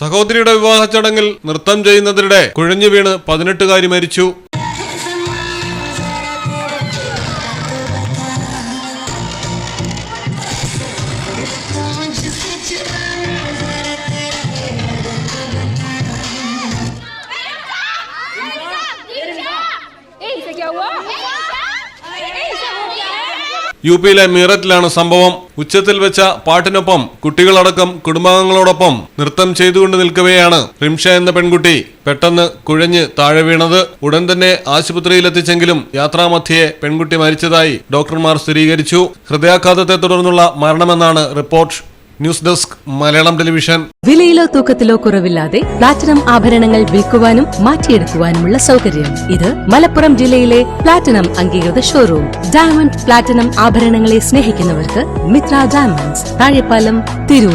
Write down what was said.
സഹോദരിയുടെ വിവാഹ ചടങ്ങിൽ നൃത്തം ചെയ്യുന്നതിനിടെ കുഴഞ്ഞു വീണ് പതിനെട്ടുകാരി മരിച്ചു. ए യു പിയിലെ മീററ്റിലാണ് സംഭവം. ഉച്ചത്തിൽ വെച്ച പാട്ടിനൊപ്പം കുട്ടികളടക്കം കുടുംബാംഗങ്ങളോടൊപ്പം നൃത്തം ചെയ്തുകൊണ്ട് നിൽക്കവെയാണ് റിംഷ എന്ന പെൺകുട്ടി. പെട്ടെന്ന് കുഴഞ്ഞ് താഴെ വീണത് ഉടൻ തന്നെ ആശുപത്രിയിലെത്തിച്ചെങ്കിലും യാത്രാമധ്യയെ പെൺകുട്ടി മരിച്ചതായി ഡോക്ടർമാർ സ്ഥിരീകരിച്ചു. ഹൃദയാഘാതത്തെ തുടർന്നുള്ള മരണമെന്നാണ് report. News desk Malayalam television. വിലയിലോ തൂക്കത്തിലോ കുറവില്ലാതെ പ്ലാറ്റിനം ആഭരണങ്ങൾ വിൽക്കുവാനും മാറ്റിയെടുക്കുവാനുമുള്ള സൗകര്യം. ഇത് മലപ്പുറം ജില്ലയിലെ പ്ലാറ്റിനം അംഗീകൃത ഷോറൂം ഡയമണ്ട് പ്ലാറ്റിനം ആഭരണങ്ങളെ സ്നേഹിക്കുന്നവർക്ക് മിത്ര ഡയമണ്ട്സ് താഴെപ്പാലം തിരൂർ.